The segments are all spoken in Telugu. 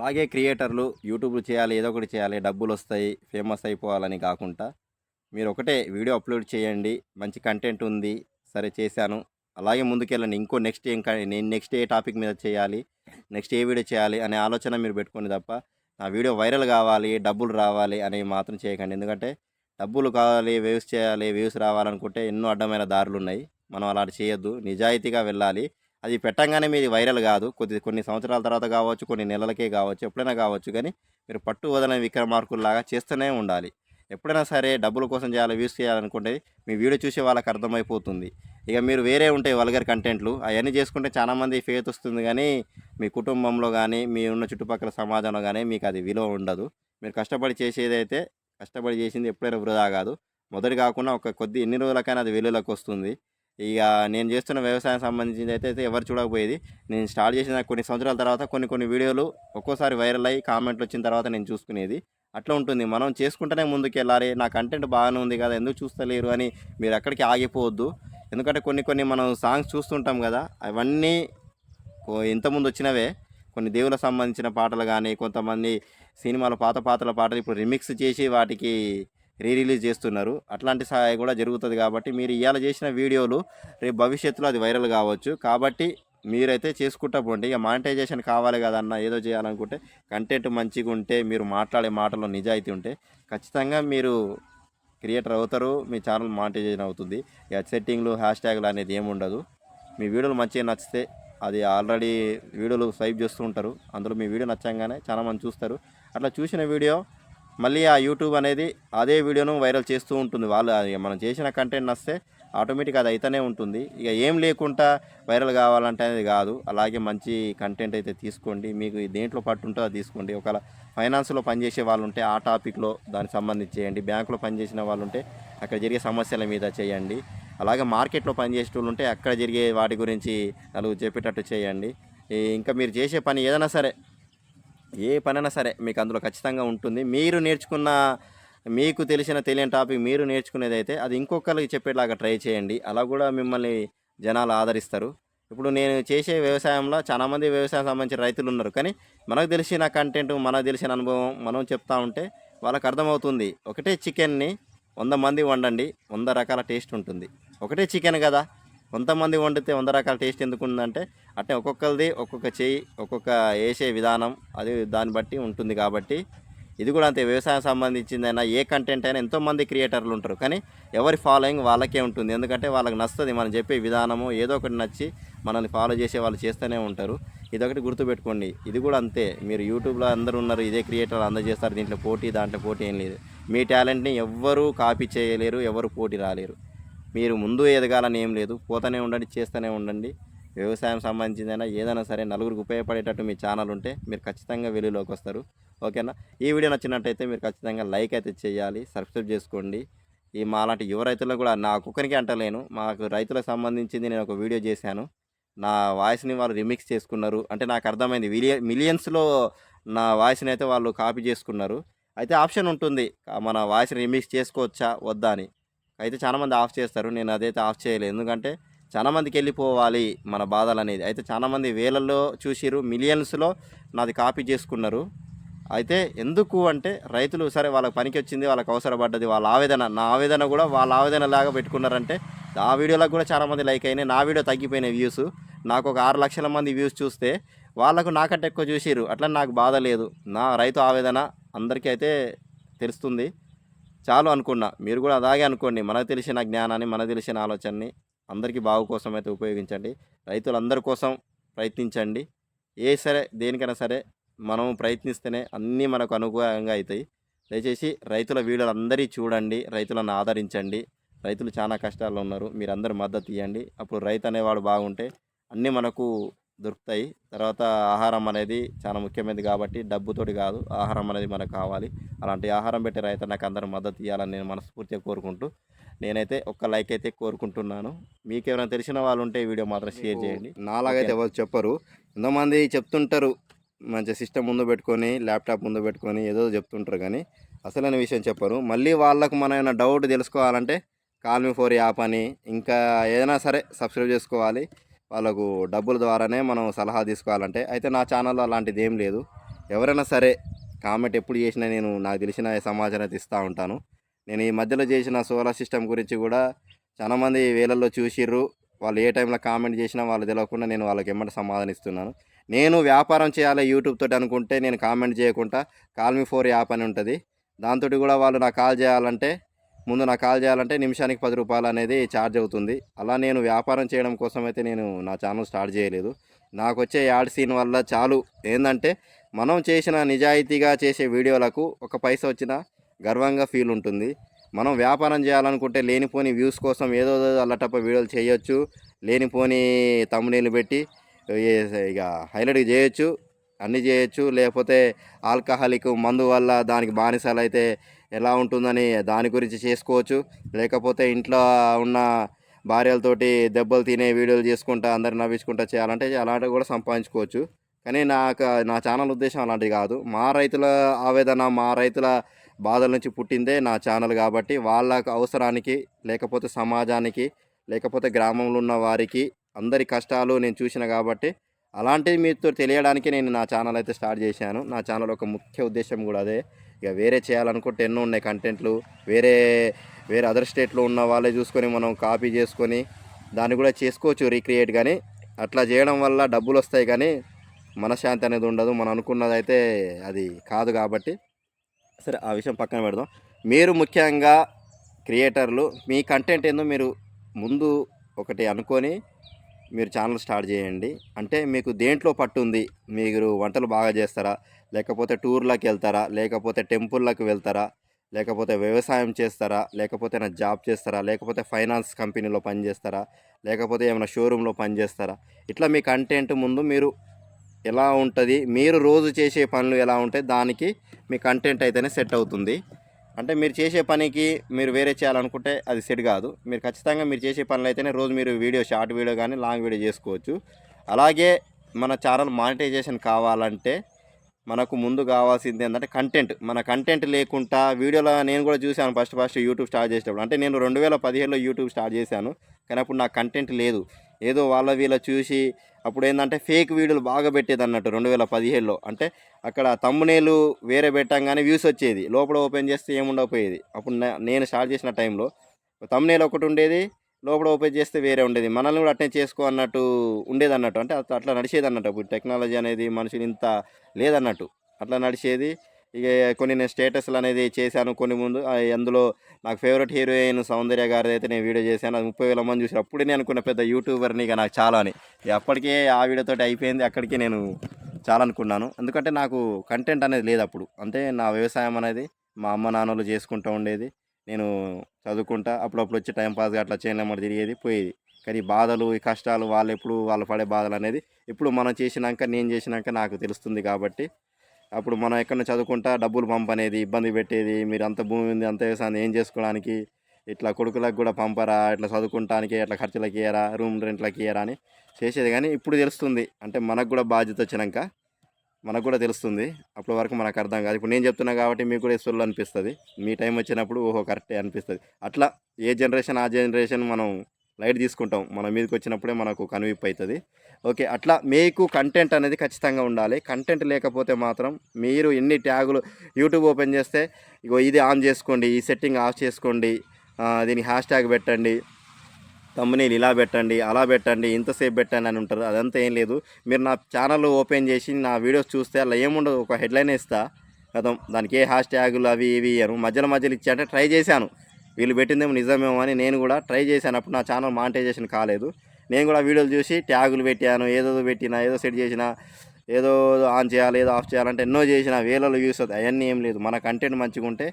అలాగే క్రియేటర్లు యూట్యూబ్లు చేయాలి ఏదో ఒకటి చేయాలి డబ్బులు వస్తాయి ఫేమస్ అయిపోవాలని కాకుండా మీరు ఒకటే వీడియో అప్లోడ్ చేయండి మంచి కంటెంట్ ఉంది సరే చేశాను. అలాగే ముందుకెళ్ళండి ఇంకో నెక్స్ట్ ఏం క- నేను నెక్స్ట్ ఏ టాపిక్ మీద చేయాలి నెక్స్ట్ ఏ వీడియో చేయాలి అనే ఆలోచన మీరు పెట్టుకోండి తప్ప నా వీడియో వైరల్ కావాలి డబ్బులు రావాలి అనేవి మాత్రం చేయకండి. ఎందుకంటే డబ్బులు కావాలి వ్యూస్ చేయాలి వ్యూస్ రావాలనుకుంటే ఎన్నో అడ్డమైన దారులు ఉన్నాయి. మనం అలా చేయొద్దు. నిజాయితీగా వెళ్ళాలి. అది పెట్టంగానే మీది వైరల్ కాదు. కొద్ది కొన్ని సంవత్సరాల తర్వాత కావచ్చు కొన్ని నెలలకే కావచ్చు ఎప్పుడైనా కావచ్చు. కానీ మీరు పట్టు వదలని విక్రమార్కుల్లాగా చేస్తూనే ఉండాలి. ఎప్పుడైనా సరే డబ్బుల కోసం చేయాలి వ్యూస్ చేయాలనుకుంటే మీ వీడియో చూసే వాళ్ళకి అర్థమైపోతుంది. ఇక మీరు వేరే ఉంటాయి వల్గర్ కంటెంట్లు అవన్నీ చేసుకుంటే చాలామంది ఫేత్ వస్తుంది. కానీ మీ కుటుంబంలో కానీ మీ ఉన్న చుట్టుపక్కల సమాజంలో కానీ మీకు అది విలువ ఉండదు. మీరు కష్టపడి చేసేదైతే కష్టపడి చేసింది ఎప్పుడైనా వృధా కాదు. మొదటి కాకుండా ఒక కొద్ది ఎన్ని రోజులకైనా అది వెలుగులోకి వస్తుంది. ఇక నేను చేస్తున్న వ్యవసాయం సంబంధించింది అయితే అయితే ఎవరు చూడకపోయేది. నేను స్టార్ట్ చేసిన కొన్ని సంవత్సరాల తర్వాత కొన్ని కొన్ని వీడియోలు ఒక్కోసారి వైరల్ అయ్యి కామెంట్లు వచ్చిన తర్వాత నేను చూసుకునేది. అట్లా ఉంటుంది. మనం చేసుకుంటూనే ముందుకు వెళ్ళాలి నా కంటెంట్ బాగానే ఉంది కదా ఎందుకు చూస్తలేరు అని మీరు అక్కడికి ఆగిపోవద్దు. ఎందుకంటే కొన్ని కొన్ని మనం సాంగ్స్ చూస్తుంటాం కదా అవన్నీ ఓ ఇంతకుముందు వచ్చినవే. కొన్ని దేవులకు సంబంధించిన పాటలు కానీ కొంతమంది సినిమాల పాత పాతల పాటలు ఇప్పుడు రిమిక్స్ చేసి వాటికి రీ రిలీజ్ చేస్తున్నారు. అట్లాంటి సహాయం కూడా జరుగుతుంది కాబట్టి మీరు ఇవాళ చేసిన వీడియోలు రేపు భవిష్యత్తులో అది వైరల్ కావచ్చు. కాబట్టి మీరైతే చేసుకుంటా పోండి. ఇక మానిటైజేషన్ కావాలి కదన్న ఏదో చేయాలనుకుంటే కంటెంట్ మంచిగా ఉంటే మీరు మాట్లాడే మాటల్లో నిజాయితీ ఉంటే ఖచ్చితంగా మీరు క్రియేటర్ అవుతారు. మీ ఛానల్ మానిటైజేషన్ అవుతుంది. ఇక సెట్టింగ్లు హ్యాష్ ట్యాగ్లు అనేది ఏముండదు మీ వీడియోలు మంచిగా నచ్చితే అది ఆల్రెడీ వీడియోలు స్వైప్ చేస్తూ ఉంటారు. అందులో మీ వీడియో నచ్చంగానే చాలామంది చూస్తారు. అట్లా చూసిన వీడియో మళ్ళీ ఆ యూట్యూబ్ అనేది అదే వీడియోను వైరల్ చేస్తూ ఉంటుంది. వాళ్ళు అది మనం చేసిన కంటెంట్ నస్తే ఆటోమేటిక్ అది అయితేనే ఉంటుంది. ఇక ఏం లేకుండా వైరల్ కావాలంటే అనేది కాదు. అలాగే మంచి కంటెంట్ అయితే తీసుకోండి. మీకు దేంట్లో పట్టు అది తీసుకోండి. ఒకవేళ ఫైనాన్స్లో పనిచేసే వాళ్ళు ఉంటే ఆ టాపిక్లో దానికి సంబంధించి చేయండి. బ్యాంకులో పనిచేసిన వాళ్ళు ఉంటే అక్కడ జరిగే సమస్యల మీద చేయండి. అలాగే మార్కెట్లో పనిచేసే వాళ్ళు ఉంటే అక్కడ జరిగే వాటి గురించి నలుగురు చెప్పేటట్టు చేయండి. ఇంకా మీరు చేసే పని ఏదైనా సరే ఏ పనైనా సరే మీకు అందులో ఖచ్చితంగా ఉంటుంది. మీరు నేర్చుకున్న మీకు తెలిసిన తెలియని టాపిక్ మీరు నేర్చుకునేది అయితే అది ఇంకొకరికి చెప్పేలాగా ట్రై చేయండి. అలా కూడా మిమ్మల్ని జనాలు ఆదరిస్తారు. ఇప్పుడు నేను చేసే వ్యవసాయంలో చాలామంది వ్యవసాయం సంబంధించిన రైతులు ఉన్నారు. కానీ మనకు తెలిసిన కంటెంట్ మనకు తెలిసిన అనుభవం మనం చెప్తా ఉంటే వాళ్ళకి అర్థమవుతుంది. ఒకటే చికెన్ని వంద మంది వండండి వంద రకాల టేస్ట్ ఉంటుంది. ఒకటే చికెన్ కదా. కొంతమంది వండితే వంద రకాల టేస్ట్ ఎందుకు ఉందంటే అంటే ఒక్కొక్కరిది ఒక్కొక్క చేయి ఒక్కొక్క వేసే విధానం అది దాన్ని బట్టి ఉంటుంది కాబట్టి ఇది కూడా అంతే. వ్యవసాయం సంబంధించిందైనా ఏ కంటెంట్ అయినా ఎంతోమంది క్రియేటర్లు ఉంటారు. కానీ ఎవరి ఫాలోయింగ్ వాళ్ళకే ఉంటుంది. ఎందుకంటే వాళ్ళకి నచ్చుతుంది మనం చెప్పే విధానము ఏదో ఒకటి నచ్చి మనల్ని ఫాలో చేసే వాళ్ళు చేస్తూనే ఉంటారు. ఇదొకటి గుర్తుపెట్టుకోండి. ఇది కూడా అంతే. మీరు యూట్యూబ్లో అందరూ ఉన్నారు ఇదే క్రియేటర్ అందరు చేస్తారు దీంట్లో పోటీ దాంట్లో పోటీ ఏం లేదు. మీ టాలెంట్ని ఎవ్వరూ కాపీ చేయలేరు ఎవరు పోటీ రాలేరు. మీరు ముందు ఎదగాలని ఏం లేదు. పోతూనే ఉండండి చేస్తూనే ఉండండి. వ్యవసాయం సంబంధించిందైనా ఏదైనా సరే నలుగురికి ఉపయోగపడేటట్టు మీ ఛానల్ ఉంటే మీరు ఖచ్చితంగా వెలుగులోకి వస్తారు. ఓకేనా? ఈ వీడియో నచ్చినట్టయితే మీరు ఖచ్చితంగా లైక్ అయితే చేయాలి సబ్స్క్రైబ్ చేసుకోండి. ఈ మాలాంటి యువ రైతులకు కూడా నా ఒక్కొక్కరికి అంటలేను. మాకు రైతులకు సంబంధించింది నేను ఒక వీడియో చేశాను. నా వాయిస్ని వాళ్ళు రిమిక్స్ చేసుకున్నారు. అంటే నాకు అర్థమైంది. మిలియ మిలియన్స్లో నా వాయిస్ని అయితే వాళ్ళు కాపీ చేసుకున్నారు. అయితే ఆప్షన్ ఉంటుంది. మన వాయిస్ రిమిక్స్ చేసుకోవచ్చా? వద్దా అని. అయితే చాలామంది ఆఫ్ చేస్తారు. నేను అదైతే ఆఫ్ చేయలేదు. ఎందుకంటే చాలామందికి వెళ్ళిపోవాలి మన బాధలు అనేది అయితే చాలామంది వేలల్లో చూసిరు మిలియన్స్లో నాది కాపీ చేసుకున్నారు. అయితే ఎందుకు అంటే రైతులు సరే వాళ్ళకి పనికి వచ్చింది వాళ్ళకి అవసరపడ్డది వాళ్ళ ఆవేదన నా ఆవేదన కూడా వాళ్ళ ఆవేదన లాగా పెట్టుకున్నారంటే ఆ వీడియోలకు కూడా చాలామంది లైక్ అయినాయి. నా వీడియో తగ్గిపోయిన వ్యూస్. నాకు ఒక ఆరు లక్షల మంది వ్యూస్ చూస్తే వాళ్ళకు నాకంటే ఎక్కువ చూసిరు అట్లా నాకు బాధ లేదు. నా రైతు ఆవేదన అందరికీ అయితే తెలుస్తుంది. చాలు అనుకున్నా. మీరు కూడా అలాగే అనుకోండి. మనకు తెలిసిన జ్ఞానాన్ని మనకు తెలిసిన ఆలోచనని అందరికీ బాగు కోసం అయితే ఉపయోగించండి. రైతులందరి కోసం ప్రయత్నించండి. ఏ సరే దేనికైనా సరే మనం ప్రయత్నిస్తేనే అన్నీ మనకు అనుకూలంగా అవుతాయి. దయచేసి రైతుల వీడియోలు అందరి చూడండి. రైతులను ఆదరించండి. రైతులు చాలా కష్టాల్లో ఉన్నారు. మీరు అందరూ మద్దతు ఇవ్వండి. అప్పుడు రైతు అనేవాడు బాగుంటే అన్నీ మనకు దొరుకుతాయి. తర్వాత ఆహారం అనేది చాలా ముఖ్యమైనది కాబట్టి డబ్బుతోటి కాదు ఆహారం అనేది మనకు కావాలి. అలాంటి ఆహారం పెట్టే రైతు నాకు అందరూ మద్దతు ఇవ్వాలని నేను మనస్ఫూర్తిగా కోరుకుంటూ నేనైతే ఒక్క లైక్ అయితే కోరుకుంటున్నాను. మీకు ఎవరైనా తెలిసిన వాళ్ళు ఉంటే ఈ వీడియో మాత్రం షేర్ చేయండి. నాలాగైతే ఎవరు చెప్పరు. ఎంతోమంది చెప్తుంటారు మంచి సిస్టమ్ ముందు పెట్టుకొని ల్యాప్టాప్ ముందు పెట్టుకొని ఏదో చెప్తుంటారు కానీ అసలైన విషయం చెప్పరు. మళ్ళీ వాళ్ళకు మన ఏమైనా డౌట్ తెలుసుకోవాలంటే కాల్ మీ ఫోర్ యాప్ అని ఇంకా ఏదైనా సరే సబ్స్క్రైబ్ చేసుకోవాలి. వాళ్ళకు డబ్బుల ద్వారానే మనం సలహా తీసుకోవాలంటే అయితే నా ఛానల్లో అలాంటిది ఏం లేదు. ఎవరైనా సరే కామెంట్ ఎప్పుడు చేసినా నేను నాకు తెలిసిన సమాచారం అయితే ఇస్తూ ఉంటాను. నేను ఈ మధ్యలో చేసిన సోలార్ సిస్టమ్ గురించి కూడా చాలామంది వేలల్లో చూసిర్రు. వాళ్ళు ఏ టైంలో కామెంట్ చేసినా వాళ్ళు తెలియకుండా నేను వాళ్ళకి ఎమ్మటి సమాధానం ఇస్తున్నాను. నేను వ్యాపారం చేయాలి యూట్యూబ్ తోటి అనుకుంటే నేను కామెంట్ చేయకుండా కాల్మీ ఫోర్ యాప్ అని ఉంటుంది. దాంతో కూడా వాళ్ళు నాకు కాల్ చేయాలంటే ముందు నాకు కాల్ చేయాలంటే నిమిషానికి పది రూపాయలు అనేది ఛార్జ్ అవుతుంది. అలా నేను వ్యాపారం చేయడం కోసం అయితే నేను నా ఛానల్ స్టార్ట్ చేయలేదు. నాకు వచ్చే యాడ్ సీన్ వల్ల చాలు. ఏంటంటే మనం చేసిన నిజాయితీగా చేసే వీడియోలకు ఒక పైస వచ్చినా గర్వంగా ఫీల్ ఉంటుంది. మనం వ్యాపారం చేయాలనుకుంటే లేనిపోని వ్యూస్ కోసం ఏదో అల్లటప్ప వీడియోలు చేయొచ్చు. లేనిపోని తమ్మునీళ్ళు పెట్టి ఇక హైలైట్ చేయొచ్చు. అన్నీ చేయొచ్చు. లేకపోతే ఆల్కహాలిక్ మందు వల్ల దానికి బానిసలు అయితే ఎలా ఉంటుందని దాని గురించి చేసుకోవచ్చు. లేకపోతే ఇంట్లో ఉన్న భార్యలతోటి దెబ్బలు తినే వీడియోలు చేసుకుంటా అందరు నవ్వించుకుంటా చేయాలంటే అలాంటివి కూడా సంపాదించుకోవచ్చు. కానీ నాకు నా ఛానల్ ఉద్దేశం అలాంటిది కాదు. మా రైతుల ఆవేదన మా రైతుల బాధల నుంచి పుట్టిందే నా ఛానల్ కాబట్టి వాళ్ళ అవసరానికి లేకపోతే సమాజానికి లేకపోతే గ్రామంలో ఉన్న వారికి అందరి కష్టాలు నేను చూసిన కాబట్టి అలాంటివి మీతో తెలియడానికి నేను నా ఛానల్ అయితే స్టార్ట్ చేశాను. నా ఛానల్ ఒక ముఖ్య ఉద్దేశం కూడా అదే. ఇక వేరే చేయాలనుకుంటే ఎన్నో ఉన్నాయి కంటెంట్లు వేరే వేరే అదర్ స్టేట్లో ఉన్న వాళ్ళే చూసుకొని మనం కాపీ చేసుకొని దాన్ని కూడా చేసుకోవచ్చు రీక్రియేట్ కానీ అట్లా చేయడం వల్ల డబ్బులు వస్తాయి కానీ మనశ్శాంతి అనేది ఉండదు. మనం అనుకున్నది అయితే అది కాదు కాబట్టి. సరే ఆ విషయం పక్కన పెడదాం. మీరు ముఖ్యంగా క్రియేటర్లు మీ కంటెంట్ ఏందో మీరు ముందు ఒకటి అనుకొని మీరు ఛానల్ స్టార్ట్ చేయండి. అంటే మీకు దేంట్లో పట్టు ఉంది? మీరు వంటలు బాగా చేస్తారా? లేకపోతే టూర్లకు వెళ్తారా? లేకపోతే టెంపుల్లకు వెళ్తారా? లేకపోతే వ్యవసాయం చేస్తారా? లేకపోతే నా జాబ్ చేస్తారా? లేకపోతే ఫైనాన్స్ కంపెనీలో పనిచేస్తారా లేకపోతే ఏమైనా షోరూంలో పనిచేస్తారా ఇట్లా మీ కంటెంట్ ముందు మీరు ఎలా ఉంటుంది? మీరు రోజు చేసే పనులు ఎలా ఉంటాయి? దానికి మీ కంటెంట్ అయితేనే సెట్ అవుతుంది. అంటే మీరు చేసే పనికి మీరు వేరే చేయాలనుకుంటే అది సెట్ కాదు. మీరు ఖచ్చితంగా మీరు చేసే పనులు అయితేనే రోజు మీరు వీడియో షార్ట్ వీడియో కానీ లాంగ్ వీడియో చేసుకోవచ్చు. అలాగే మన ఛానల్ మానిటైజేషన్ కావాలంటే మనకు ముందు కావాల్సింది ఏంటంటే కంటెంట్ మన కంటెంట్ లేకుండా వీడియోలో నేను కూడా చూశాను ఫస్ట్ ఫస్ట్ యూట్యూబ్ స్టార్ట్ చేసేటప్పుడు. అంటే నేను రెండు వేల పదిహేడులో యూట్యూబ్ స్టార్ట్ చేశాను. కానీ అప్పుడు నాకు కంటెంట్ లేదు. ఏదో వాళ్ళ వీళ్ళ చూసి అప్పుడు ఏంటంటే ఫేక్ వీడియోలు బాగా పెట్టేది అన్నట్టు రెండు వేల పదిహేడులో. అంటే అక్కడ తమ్మునేలు వేరే పెట్టంగానే వ్యూస్ వచ్చేది. లోపల ఓపెన్ చేస్తే ఏముండకపోయేది. అప్పుడు నేను స్టార్ట్ చేసిన టైంలో తమ్మునేలు ఒకటి ఉండేది. లోపల ఓపెన్ చేస్తే వేరే ఉండేది. మనల్ని కూడా అట్నే చేసుకో అన్నట్టు ఉండేది అన్నట్టు అంటే అట్లా- అట్లా నడిచేది అన్నట్టు ఇప్పుడు టెక్నాలజీ అనేది మనుషులు ఇంత లేదన్నట్టు. అట్లా నడిచేది. ఇక కొన్ని నేను స్టేటస్లు అనేది చేశాను కొన్ని ముందు. అందులో నాకు ఫేవరెట్ హీరోయిన్ సౌందర్య గారిది అయితే నేను వీడియో చేశాను. అది ముప్పై వేల మంది చూసారు అప్పుడే నేను అనుకున్న పెద్ద యూట్యూబర్ని ఇక నాకు చాలా అని. ఇక అప్పటికే ఆ వీడియోతోటి అయిపోయింది. అక్కడికి నేను చాలా అనుకున్నాను. ఎందుకంటే నాకు కంటెంట్ అనేది లేదు అప్పుడు. అంటే నా వ్యవసాయం అనేది మా అమ్మ నాన్నలు చేసుకుంటూ ఉండేది. నేను చదువుకుంటా అప్పుడప్పుడు వచ్చి టైం పాస్గా అట్లా చేయలేమని తిరిగేది పోయేది. కానీ బాధలు ఈ కష్టాలు వాళ్ళు ఎప్పుడు వాళ్ళు పడే బాధలు అనేది ఇప్పుడు మనం చేసినాక నేను చేసినాక నాకు తెలుస్తుంది కాబట్టి అప్పుడు మనం ఎక్కడ చదువుకుంటా డబ్బులు పంపనేది ఇబ్బంది పెట్టేది మీరు అంత భూమి ఉంది అంత వ్యవసాయం ఏం చేసుకోవడానికి ఇట్లా కొడుకులకు కూడా పంపరా ఇట్లా చదువుకుంటానికి ఇట్లా ఖర్చులకి ఇయ్యరా రూమ్ రెంట్లకి ఇయ్యరా అని చేసేది. కానీ ఇప్పుడు తెలుస్తుంది అంటే మనకు కూడా బాధ్యత వచ్చినాక మనకు కూడా తెలుస్తుంది. అప్పటి వరకు మనకు అర్థం కాదు. ఇప్పుడు నేను చెప్తున్నా కాబట్టి మీకు కూడా ఇస్తులు అనిపిస్తుంది. మీ టైం వచ్చినప్పుడు ఓహో కరెక్టే అనిపిస్తుంది. అట్లా ఏ జనరేషన్ ఆ జనరేషన్ మనం లైట్ తీసుకుంటాం. మన మీదకి వచ్చినప్పుడే మనకు కనువిప్పు అవుతుంది ఓకే అట్లా మీకు కంటెంట్ అనేది ఖచ్చితంగా ఉండాలి. కంటెంట్ లేకపోతే మాత్రం మీరు ఎన్ని ట్యాగులు యూట్యూబ్ ఓపెన్ చేస్తే ఇగో ఇది ఆన్ చేసుకోండి ఈ సెట్టింగ్ ఆఫ్ చేసుకోండి దీనికి హ్యాష్ ట్యాగ్ పెట్టండి తమ్ముని ఇలా పెట్టండి అలా పెట్టండి ఇంతసేపు పెట్టండి అని ఉంటారు. అదంతా ఏం లేదు. మీరు నా ఛానల్ ఓపెన్ చేసి నా వీడియోస్ చూస్తే అలా ఏముండదు. ఒక హెడ్లైన్ ఇస్తా. కదా దానికి ఏ హ్యాష్ ట్యాగులు అవి ఇవి అను మధ్యలో మధ్యలో ఇచ్చా అంటే ట్రై చేశాను. వీళ్ళు పెట్టిందేమో నిజమేమో అని నేను కూడా ట్రై చేశాను. అప్పుడు నా ఛానల్ మానిటైజేషన్ కాలేదు. నేను కూడా వీడియోలు చూసి ట్యాగులు పెట్టాను. ఏదో పెట్టినా ఏదో సెట్ చేసిన ఏదో ఆన్ చేయాలి ఏదో ఆఫ్ చేయాలంటే ఎన్నో చేసిన వేలలో వ్యూస్ అవుతాయి అవన్నీ ఏం లేదు. మన కంటెంట్ మంచిగా ఉంటే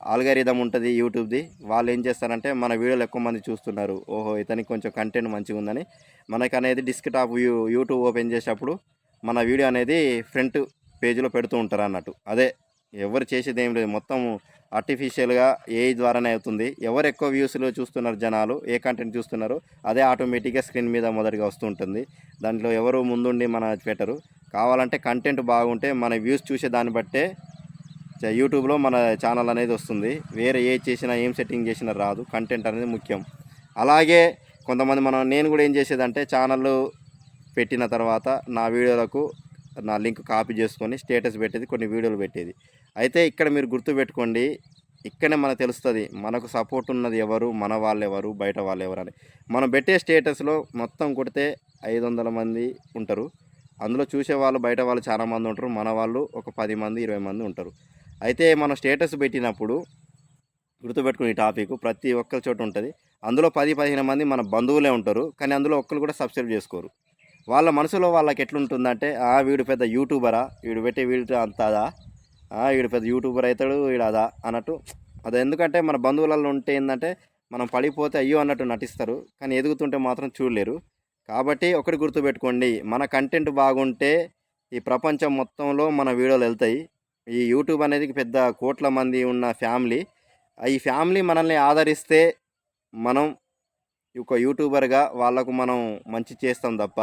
ఆల్గరిథం ఉంటుంది యూట్యూబ్ది. వాళ్ళు ఏం చేస్తారంటే మన వీడియోలు ఎక్కువ మంది చూస్తున్నారు. ఓహో ఇతనికి కొంచెం కంటెంట్ మంచిగా ఉందని. మనకు అనేది డిస్క్టాప్ యూ యూట్యూబ్ ఓపెన్ చేసేటప్పుడు మన వీడియో అనేది ఫ్రంట్ పేజీలో పెడుతూ ఉంటారు అన్నట్టు. అదే ఎవరు చేసేది ఏం లేదు. మొత్తం ఆర్టిఫిషియల్గా ఏఐ ద్వారానే అవుతుంది. ఎవరు ఎక్కువ వ్యూస్లో చూస్తున్నారు జనాలు ఏ కంటెంట్ చూస్తున్నారు అదే ఆటోమేటిక్గా స్క్రీన్ మీద మొదటిగా వస్తూ ఉంటుంది. దాంట్లో ఎవరు ముందుండి మన పెట్టరు కావాలంటే కంటెంట్ బాగుంటే మన వ్యూస్ చూసే దాన్ని బట్టే యూట్యూబ్లో మన ఛానల్ అనేది వస్తుంది. వేరే ఏ చేసినా ఏం సెట్టింగ్ చేసినా రాదు. కంటెంట్ అనేది ముఖ్యం. అలాగే కొంతమంది మనం నేను కూడా ఏం చేసేదంటే ఛానల్ పెట్టిన తర్వాత నా వీడియోలకు నా లింక్ కాపీ చేసుకొని స్టేటస్ పెట్టేది కొన్ని వీడియోలు పెట్టేది. అయితే ఇక్కడ మీరు గుర్తుపెట్టుకోండి ఇక్కడనే మనకు తెలుస్తుంది మనకు సపోర్ట్ ఉన్నది ఎవరు మన వాళ్ళు ఎవరు బయట వాళ్ళు ఎవరు అని. మనం పెట్టే స్టేటస్లో మొత్తం కొడితే ఐదు వందల మంది ఉంటారు. అందులో చూసే వాళ్ళు బయట వాళ్ళు చాలామంది ఉంటారు. మన వాళ్ళు ఒక పది మంది ఇరవై మంది ఉంటారు. అయితే మనం స్టేటస్ పెట్టినప్పుడు గుర్తుపెట్టుకుని ఈ టాపిక్ ప్రతి ఒక్కరి చోట ఉంటుంది. అందులో పది పదిహేను మంది మన బంధువులే ఉంటారు. కానీ అందులో ఒక్కరు కూడా సబ్స్క్రైబ్ చేసుకోరు. వాళ్ళ మనసులో వాళ్ళకి ఎట్లుంటుందంటే ఆ వీడు పెద్ద యూట్యూబరా వీడు పెట్టే వీడు అంత అదా ఆ, వీడు పెద్ద యూట్యూబర్ అవుతాడు వీడు అదా? అన్నట్టు. అది ఎందుకంటే మన బంధువులలో ఉంటే ఏంటంటే మనం పడిపోతే అయ్యో అన్నట్టు నటిస్తారు. కానీ ఎదుగుతుంటే మాత్రం చూడలేరు. కాబట్టి ఒకటి గుర్తుపెట్టుకోండి మన కంటెంట్ బాగుంటే ఈ ప్రపంచం మొత్తంలో మన వీడియోలు వెళ్తాయి. ఈ యూట్యూబ్ అనేది పెద్ద కోట్ల మంది ఉన్న ఫ్యామిలీ. ఈ ఫ్యామిలీ మనల్ని ఆదరిస్తే మనం ఒక యూట్యూబర్గా వాళ్ళకు మనం మంచి చేస్తాం తప్ప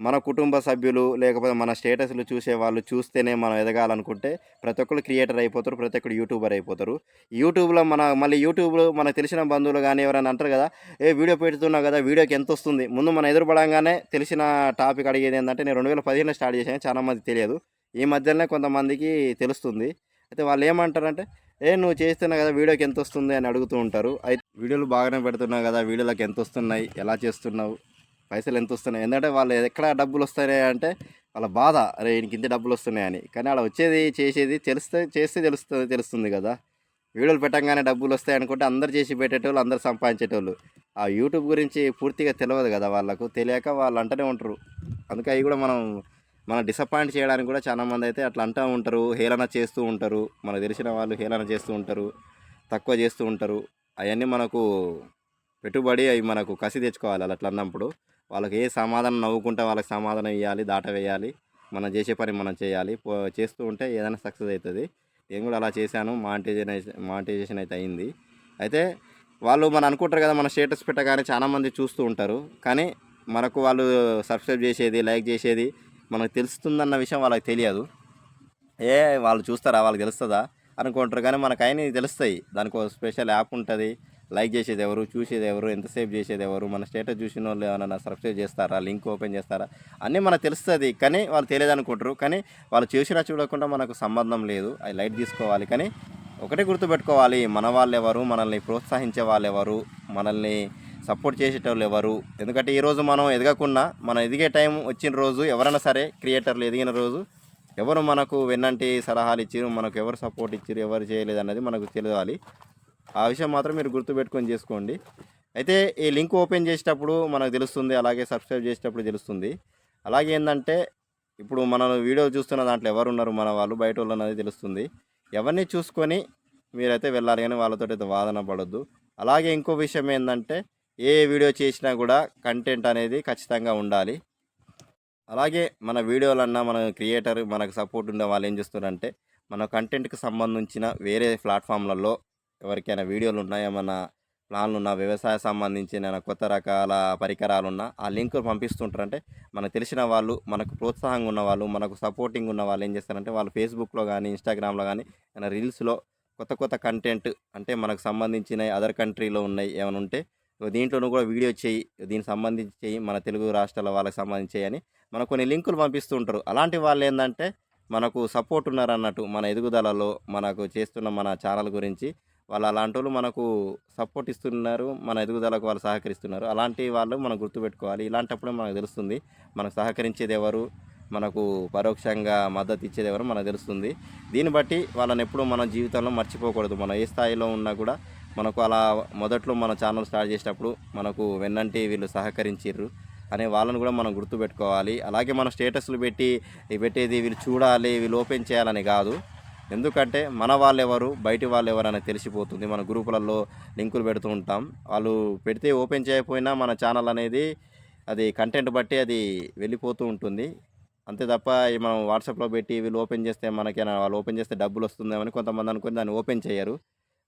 మన కుటుంబ సభ్యులు లేకపోతే మన స్టేటస్లు చూసే వాళ్ళు చూస్తేనే మనం ఎదగాలనుకుంటే ప్రతి ఒక్కరు క్రియేటర్ అయిపోతారు ప్రతి ఒక్కరు యూట్యూబర్ అయిపోతారు. యూట్యూబ్లో మన మళ్ళీ యూట్యూబ్లో మనకు తెలిసిన బంధువులు కానీ ఎవరైనా అంటారు కదా ఏ వీడియో పెడుతున్నావు కదా వీడియోకి ఎంత వస్తుంది? ముందు మనం ఎదురుపడంగానే తెలిసిన టాపిక్ అడిగేది ఏంటంటే నేను రెండు వేల పదిహేనులో స్టార్ట్ చేశాను చాలా మంది తెలియదు. ఈ మధ్యలోనే కొంతమందికి తెలుస్తుంది. అయితే వాళ్ళు ఏమంటారంటే ఏ నువ్వు చేస్తున్నావు కదా వీడియోకి ఎంత వస్తుంది? అని అడుగుతూ ఉంటారు. అయితే వీడియోలు బాగానే పెడుతున్నావు కదా వీడియోలకు ఎంత వస్తున్నాయి? ఎలా చేస్తున్నావు? పైసలు ఎంత వస్తున్నాయి? ఎందుకంటే వాళ్ళు ఎక్కడ డబ్బులు వస్తాయి అంటే వాళ్ళ బాధ అరే ఈయనకి ఇంత డబ్బులు వస్తున్నాయని కానీ అలా వచ్చేది చేసేది తెలిస్తే చేస్తే తెలుస్తుంది తెలుస్తుంది కదా. వీడియోలు పెట్టంగానే డబ్బులు వస్తాయి అనుకుంటే అందరు చేసి పెట్టేటోళ్ళు అందరు సంపాదించేటోళ్ళు. ఆ యూట్యూబ్ గురించి పూర్తిగా తెలియదు కదా వాళ్ళకు. తెలియక వాళ్ళు అంటూనే ఉంటారు. అందుకే అవి కూడా మనం మనం డిసప్పాయింట్ చేయడానికి కూడా చాలా మంది అయితే అట్లా అంటూ ఉంటారు. హేళన చేస్తూ ఉంటారు. మనకు తెలిసిన వాళ్ళు హేళన చేస్తూ ఉంటారు. తక్కువ చేస్తూ ఉంటారు. అవన్నీ మనకు పెట్టుబడి అవి మనకు కసి తెచ్చుకోవాలి అలా అట్లా అన్నప్పుడు. వాళ్ళకి ఏ సమాధానం నవ్వుకుంటే వాళ్ళకి సమాధానం ఇవ్వాలి దాట వేయాలి మనం చేసే పని మనం చేయాలి. చేస్తూ ఉంటే ఏదైనా సక్సెస్ అవుతుంది. నేను కూడా అలా చేశాను. మానిటైజేషన్ మానిటైజేషన్ అయితే అయింది. అయితే వాళ్ళు మనం అనుకుంటారు కదా మన స్టేటస్ పెట్టగానే చాలామంది చూస్తూ ఉంటారు. కానీ మనకు వాళ్ళు సబ్స్క్రైబ్ చేసేది లైక్ చేసేది మనకు తెలుస్తుందన్న విషయం వాళ్ళకి తెలియదు. ఏ వాళ్ళు చూస్తారా? వాళ్ళకి తెలుస్తుందా? అనుకుంటారు. కానీ మనకు అయినవి తెలుస్తాయి. దానికి ఒక స్పెషల్ యాప్ ఉంటుంది. లైక్ చేసేది ఎవరు? చూసేది ఎవరు? ఎంతసేపు చేసేది ఎవరు? మన స్టేటస్ చూసిన వాళ్ళు ఏమైనా సబ్స్క్రైబ్ చేస్తారా? లింక్ ఓపెన్ చేస్తారా? అన్నీ మనకు తెలుస్తుంది. కానీ వాళ్ళు తెలియదు అనుకుంటారు. కానీ వాళ్ళు చూసినా చూడకుండా మనకు సంబంధం లేదు. అది లైట్ తీసుకోవాలి. కానీ ఒకటే గుర్తుపెట్టుకోవాలి. మన వాళ్ళు ఎవరు? మనల్ని ప్రోత్సహించే వాళ్ళు ఎవరు? మనల్ని సపోర్ట్ చేసేటోళ్ళు ఎవరు? ఎందుకంటే ఈరోజు మనం ఎదగకుండా మనం ఎదిగే టైం వచ్చిన రోజు ఎవరైనా సరే క్రియేటర్లు ఎదిగిన రోజు ఎవరు మనకు వెన్నంటి సలహాలు ఇచ్చారు మనకు ఎవరు సపోర్ట్ ఇచ్చారు ఎవరు చేయలేదు అన్నది మనకు తెలియాలి. ఆ విషయం మాత్రం మీరు గుర్తుపెట్టుకొని చేసుకోండి. అయితే ఈ లింక్ ఓపెన్ చేసేటప్పుడు మనకు తెలుస్తుంది అలాగే సబ్స్క్రైబ్ చేసేటప్పుడు తెలుస్తుంది. అలాగే ఏంటంటే ఇప్పుడు మనం వీడియో చూస్తున్న దాంట్లో ఎవరు ఉన్నారు మన వాళ్ళు బయట వాళ్ళు అనేది తెలుస్తుంది. ఎవరిని చూసుకొని మీరైతే వెళ్ళాలి కానీ వాళ్ళతో అయితే వాదన పడద్దు. అలాగే ఇంకో విషయం ఏంటంటే ఏ వీడియో చేసినా కూడా కంటెంట్ అనేది ఖచ్చితంగా ఉండాలి. అలాగే మన వీడియోలన్నా మన క్రియేటర్ మనకు సపోర్ట్ ఉండే వాళ్ళు ఏం చేస్తున్నారంటే మన కంటెంట్కి సంబంధించిన వేరే ప్లాట్ఫామ్లలో ఎవరికైనా వీడియోలు ఉన్నాయా మన ప్లాన్లు ఉన్న వ్యవసాయ సంబంధించిన కొత్త రకాల పరికరాలు ఉన్న ఆ లింకులు పంపిస్తుంటారంటే మనకు తెలిసిన వాళ్ళు మనకు ప్రోత్సాహంగా ఉన్న వాళ్ళు మనకు సపోర్టింగ్ ఉన్న వాళ్ళు ఏం చేస్తారంటే వాళ్ళు ఫేస్బుక్లో కానీ ఇన్స్టాగ్రామ్లో కానీ ఏమైనా రీల్స్లో కొత్త కొత్త కంటెంట్ అంటే మనకు సంబంధించిన అదర్ కంట్రీలో ఉన్నాయి ఏమైనా ఉంటే దీంట్లోనూ కూడా వీడియో చేయి దీనికి సంబంధించి చేయి మన తెలుగు రాష్ట్రాల వాళ్ళకి సంబంధించి అని మనకు కొన్ని లింకులు పంపిస్తూ ఉంటారు అలాంటి వాళ్ళు ఏంటంటే మనకు సపోర్ట్ ఉన్నారు అన్నట్టు మన ఎదుగుదలలో మనకు చేస్తున్న మన ఛానల్ గురించి వాళ్ళు అలాంటి వాళ్ళు మనకు సపోర్ట్ ఇస్తున్నారు మన ఎదుగుదలకు వాళ్ళు సహకరిస్తున్నారు. అలాంటి వాళ్ళు మనం గుర్తుపెట్టుకోవాలి. ఇలాంటప్పుడే మనకు తెలుస్తుంది మనకు సహకరించేది ఎవరు మనకు పరోక్షంగా మద్దతు ఇచ్చేది ఎవరు మనకు తెలుస్తుంది. దీన్ని బట్టి వాళ్ళని ఎప్పుడూ మన జీవితంలో మర్చిపోకూడదు. మనం ఏ స్థాయిలో ఉన్నా కూడా మనకు అలా మొదట్లో మన ఛానల్ స్టార్ట్ చేసేటప్పుడు మనకు వెన్నంటి వీళ్ళు సహకరించారు అనే వాళ్ళని కూడా మనం గుర్తుపెట్టుకోవాలి. అలాగే మన స్టేటస్లు పెట్టి పెట్టేది వీళ్ళు చూడాలి వీళ్ళు ఓపెన్ చేయాలని కాదు. ఎందుకంటే మన వాళ్ళు ఎవరు బయటి వాళ్ళు ఎవరు అనేది తెలిసిపోతుంది. మన గ్రూపులలో లింకులు పెడుతూ ఉంటాం. వాళ్ళు పెడితే ఓపెన్ చేయకపోయినా మన ఛానల్ అనేది అది కంటెంట్ బట్టి అది వెళ్ళిపోతూ ఉంటుంది. అంతే తప్ప మనం వాట్సాప్లో పెట్టి వీళ్ళు ఓపెన్ చేస్తే మనకేనా? వాళ్ళు ఓపెన్ చేస్తే డబ్బులు వస్తుందేమని కొంతమంది అనుకుని దాన్ని ఓపెన్ చేయరు.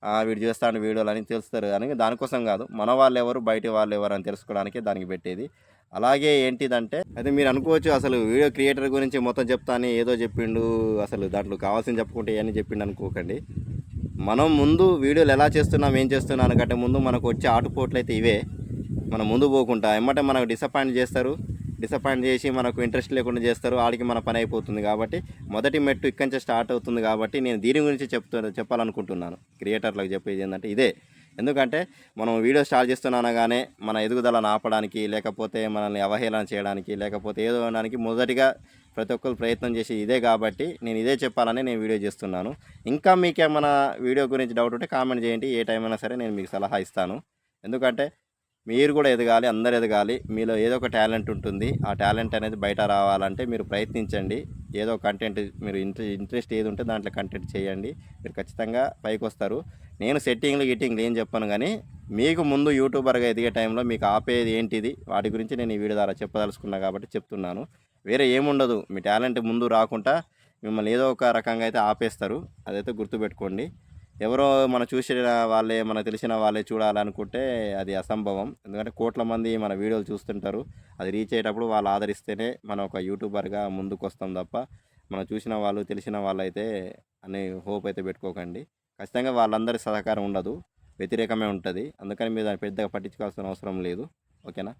వీడు చేస్తాడు వీడియోలు అని తెలుస్తారు. అని దానికోసం కాదు. మన వాళ్ళు ఎవరు బయట వాళ్ళు ఎవరు అని తెలుసుకోవడానికి దానికి పెట్టేది. అలాగే ఏంటిదంటే అయితే మీరు అనుకోవచ్చు అసలు వీడియో క్రియేటర్ గురించి మొత్తం చెప్తానే ఏదో చెప్పిండు అసలు దాంట్లో కావాల్సింది చెప్పుకుంటే ఏమని చెప్పిండు అనుకోకండి. మనం ముందు వీడియోలు ఎలా చేస్తున్నాం ఏం చేస్తున్నాం కంటే ముందు మనకు వచ్చే ఆటుపోట్లు అయితే ఇవే. మనం ముందు పోకుండా ఎమ్మటే మనకు డిసప్పాయింట్ చేస్తారు. డిసప్పాయింట్ చేసి మనకు ఇంట్రెస్ట్ లేకుండా చేస్తారు ఆడికి మన పని అయిపోతుంది కాబట్టి మొదటి మెట్టు ఇక్కడి నుంచి స్టార్ట్ అవుతుంది కాబట్టి నేను దీని గురించి చెప్తూ చెప్పాలనుకుంటున్నాను. క్రియేటర్లకు చెప్పేది ఏంటంటే ఇదే. ఎందుకంటే మనం వీడియో స్టార్ట్ చేస్తున్నానగానే మన ఎదుగుదలను ఆపడానికి లేకపోతే మనల్ని అవహేళన చేయడానికి లేకపోతే ఏదో అనడానికి మొదటిగా ప్రతి ఒక్కరు ప్రయత్నం చేసి ఇదే కాబట్టి నేను ఇదే చెప్పాలని నేను వీడియో చేస్తున్నాను. ఇంకా మీకేమైనా వీడియో గురించి డౌట్ ఉంటే కామెంట్ చేయండి. ఏ టైం అయినా సరే నేను మీకు సలహా ఇస్తాను. ఎందుకంటే మీరు కూడా ఎదగాలి అందరు ఎదగాలి. మీలో ఏదో ఒక టాలెంట్ ఉంటుంది. ఆ టాలెంట్ అనేది బయట రావాలంటే మీరు ప్రయత్నించండి. ఏదో కంటెంట్ మీరు ఇంట్రె ఇంట్రెస్ట్ ఏది ఉంటే దాంట్లో కంటెంట్ చేయండి. మీరు ఖచ్చితంగా పైకి వస్తారు. నేను సెట్టింగ్లు గిట్టింగ్లు ఏం చెప్పను కానీ మీకు ముందు యూట్యూబర్గా ఎదిగే టైంలో మీకు ఆపేది ఏంటిది? వాటి గురించి నేను ఈ వీడియో ద్వారా చెప్పదలుచుకున్నా కాబట్టి చెప్తున్నాను. వేరే ఏముండదు. మీ టాలెంట్ ముందు రాకుండా మిమ్మల్ని ఏదో ఒక రకంగా అయితే ఆపేస్తారు. అదైతే గుర్తుపెట్టుకోండి. ఎవరో మన చూసిన వాళ్ళే మన తెలిసిన వాళ్ళే చూడాలనుకుంటే అది అసంభవం. ఎందుకంటే కోట్ల మంది మన వీడియోలు చూస్తుంటారు. అది రీచ్ అయ్యేటప్పుడు వాళ్ళు ఆదరిస్తేనే మనం ఒక యూట్యూబర్గా ముందుకు వస్తాం తప్ప మనం చూసిన వాళ్ళు తెలిసిన వాళ్ళైతే అనే హోప్ అయితే పెట్టుకోకండి. ఖచ్చితంగా వాళ్ళందరి సహకారం ఉండదు. వ్యతిరేకమే ఉంటుంది. అందుకని మీరు దాన్ని పెద్దగా పట్టించుకోవాల్సిన అవసరం లేదు. ఓకేనా?